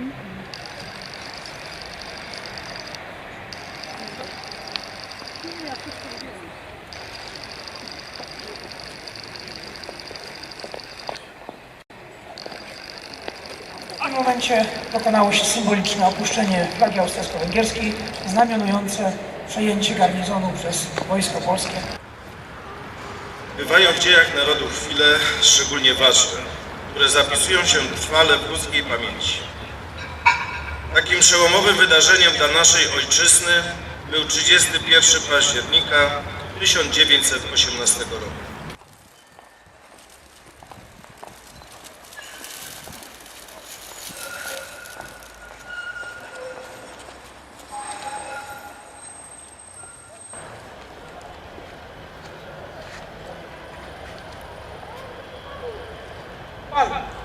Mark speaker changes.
Speaker 1: W tym momencie dokonało się symboliczne opuszczenie flagi austriacko-węgierskiej znamionujące przejęcie garnizonu przez wojsko polskie.
Speaker 2: Bywają w dziejach narodu chwile szczególnie ważne, które zapisują się trwale w ludzkiej pamięci. Takim przełomowym wydarzeniem dla naszej ojczyzny był 31 października 1918 roku.
Speaker 1: Pan